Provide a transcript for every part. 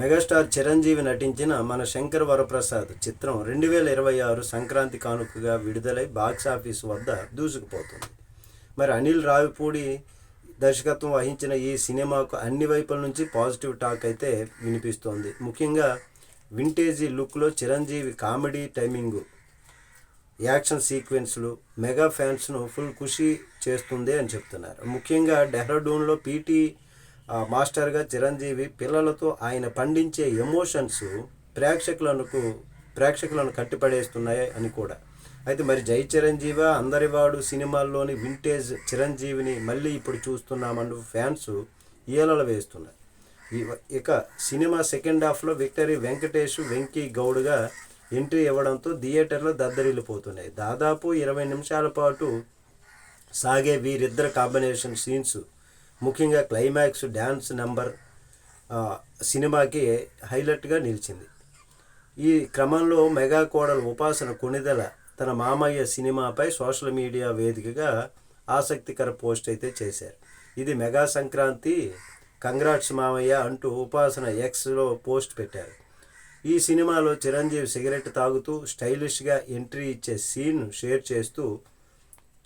Megastar Chiranjeevi నటించిన మన శంకర్ వరప్రసాద్ చిత్రం రెండు వేల ఇరవై ఆరు సంక్రాంతి కానుకగా విడుదలై బాక్సాఫీస్ వద్ద దూసుకుపోతుంది. మరి అనిల్ రావిపూడి దర్శకత్వం వహించిన ఈ సినిమాకు అన్ని వైపుల నుంచి పాజిటివ్ టాక్ అయితే వినిపిస్తోంది. ముఖ్యంగా వింటేజీ లుక్లో చిరంజీవి కామెడీ టైమింగు యాక్షన్ సీక్వెన్స్లు మెగా ఫ్యాన్స్ను ఫుల్ ఖుషి చేస్తుంది అని చెప్తున్నారు. ముఖ్యంగా డెహ్రాడూన్లో పీటీ మాస్టర్గా చిరంజీవి పిల్లలతో ఆయన పండించే ఎమోషన్స్ ప్రేక్షకులకు ప్రేక్షకులను కట్టిపడేస్తున్నాయి అని కూడా. అయితే మరి జై చిరంజీవ అందరివాడు సినిమాల్లోని వింటేజ్ చిరంజీవిని మళ్ళీ ఇప్పుడు చూస్తున్నామంటూ ఫ్యాన్స్ ఈలలు వేస్తున్నారు. ఇక సినిమా సెకండ్ హాఫ్లో విక్టరీ వెంకటేష్ వెంకీ గౌడ్గా ఎంట్రీ ఇవ్వడంతో థియేటర్లో దద్దరిల్లిపోతున్నాయి. దాదాపు ఇరవై నిమిషాల పాటు సాగే వీరిద్దరు కాంబినేషన్ సీన్స్ ముఖ్యంగా క్లైమాక్స్ డ్యాన్స్ నెంబర్ సినిమాకి హైలైట్గా నిలిచింది. ఈ క్రమంలో మెగా కోడల ఉపాసన కొణిదెల తన మామయ్య సినిమాపై సోషల్ మీడియా వేదికగా ఆసక్తికర పోస్ట్ అయితే చేశారు. ఇది మెగా సంక్రాంతి కంగ్రాట్స్ మామయ్య అంటూ ఉపాసన ఎక్స్లో పోస్ట్ పెట్టారు. ఈ సినిమాలో చిరంజీవి సిగరెట్ తాగుతూ స్టైలిష్గా ఎంట్రీ ఇచ్చే సీన్ షేర్ చేస్తూ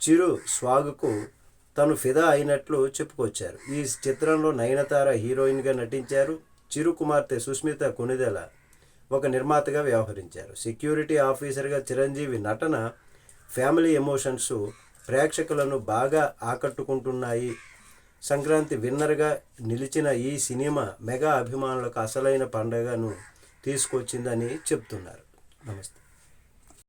చిరు స్వాగుకు తను ఫిదా అయినట్లు చెప్పుకొచ్చారు. ఈ చిత్రంలో నయనతార హీరోయిన్గా నటించారు. చిరు కుమార్తె సుస్మిత కొనిదెల ఒక నిర్మాతగా వ్యవహరించారు. సెక్యూరిటీ ఆఫీసర్గా చిరంజీవి నటన ఫ్యామిలీ ఎమోషన్స్ ప్రేక్షకులను బాగా ఆకట్టుకుంటున్నాయి. సంక్రాంతి విన్నర్గా నిలిచిన ఈ సినిమా మెగా అభిమానులకు అసలైన పండుగను తీసుకొచ్చిందని చెప్తున్నారు. నమస్తే.